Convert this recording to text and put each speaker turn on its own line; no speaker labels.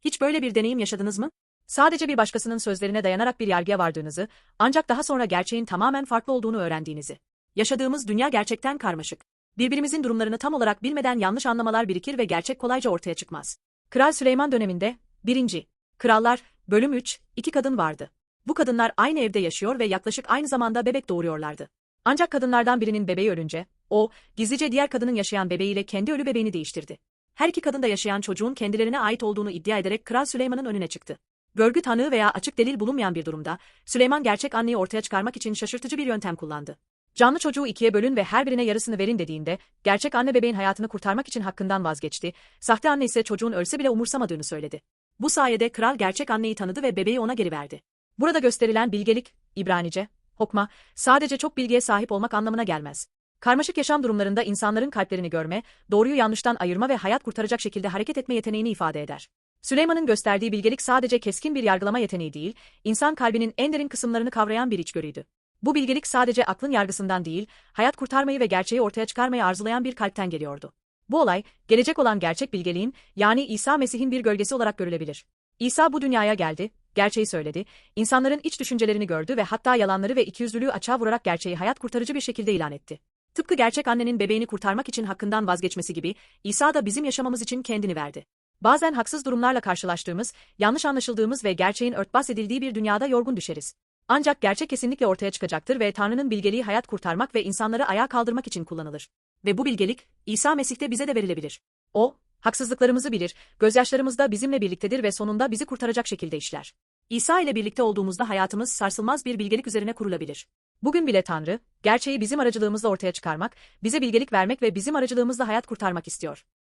Hiç böyle bir deneyim yaşadınız mı? Sadece bir başkasının sözlerine dayanarak bir yargıya vardığınızı, ancak daha sonra gerçeğin tamamen farklı olduğunu öğrendiğinizi. Yaşadığımız dünya gerçekten karmaşık. Birbirimizin durumlarını tam olarak bilmeden yanlış anlamalar birikir ve gerçek kolayca ortaya çıkmaz. Kral Süleyman döneminde, 1. Krallar, bölüm 3, iki kadın vardı. Bu kadınlar aynı evde yaşıyor ve yaklaşık aynı zamanda bebek doğuruyorlardı. Ancak kadınlardan birinin bebeği ölünce, o, gizlice diğer kadının yaşayan bebeğiyle kendi ölü bebeğini değiştirdi. Her iki kadın da yaşayan çocuğun kendilerine ait olduğunu iddia ederek Kral Süleyman'ın önüne çıktı. Görgü tanığı veya açık delil bulunmayan bir durumda, Süleyman gerçek anneyi ortaya çıkarmak için şaşırtıcı bir yöntem kullandı. Canlı çocuğu ikiye bölün ve her birine yarısını verin dediğinde, gerçek anne bebeğin hayatını kurtarmak için hakkından vazgeçti, sahte anne ise çocuğun ölse bile umursamadığını söyledi. Bu sayede kral gerçek anneyi tanıdı ve bebeği ona geri verdi. Burada gösterilen bilgelik, İbranice, hokma, sadece çok bilgiye sahip olmak anlamına gelmez. Karmaşık yaşam durumlarında insanların kalplerini görme, doğruyu yanlıştan ayırma ve hayat kurtaracak şekilde hareket etme yeteneğini ifade eder. Süleyman'ın gösterdiği bilgelik sadece keskin bir yargılama yeteneği değil, insan kalbinin en derin kısımlarını kavrayan bir içgörüydü. Bu bilgelik sadece aklın yargısından değil, hayat kurtarmayı ve gerçeği ortaya çıkarmayı arzulayan bir kalpten geliyordu. Bu olay, gelecek olan gerçek bilgeliğin, yani İsa Mesih'in bir gölgesi olarak görülebilir. İsa bu dünyaya geldi, gerçeği söyledi, insanların iç düşüncelerini gördü ve hatta yalanları ve ikiyüzlülüğü açığa vurarak gerçeği hayat kurtarıcı bir şekilde ilan etti. Tıpkı gerçek annenin bebeğini kurtarmak için hakkından vazgeçmesi gibi, İsa da bizim yaşamamız için kendini verdi. Bazen haksız durumlarla karşılaştığımız, yanlış anlaşıldığımız ve gerçeğin örtbas edildiği bir dünyada yorgun düşeriz. Ancak gerçek kesinlikle ortaya çıkacaktır ve Tanrı'nın bilgeliği hayat kurtarmak ve insanları ayağa kaldırmak için kullanılır. Ve bu bilgelik, İsa Mesih'te bize de verilebilir. O, haksızlıklarımızı bilir, gözyaşlarımız da bizimle birliktedir ve sonunda bizi kurtaracak şekilde işler. İsa ile birlikte olduğumuzda hayatımız sarsılmaz bir bilgelik üzerine kurulabilir. Bugün bile Tanrı, gerçeği bizim aracılığımızla ortaya çıkarmak, bize bilgelik vermek ve bizim aracılığımızla hayat kurtarmak istiyor.